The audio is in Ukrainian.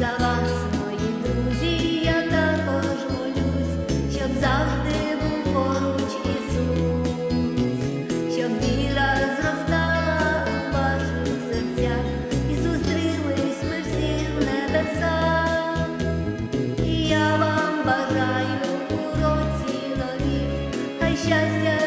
за вас, мої друзі, я також молюсь, щоб завжди був поруч Ісус, щоб віра зростала у ваших серцях, і зустрілись ми всі в небесах. І я вам бажаю у році нові, хай щастя.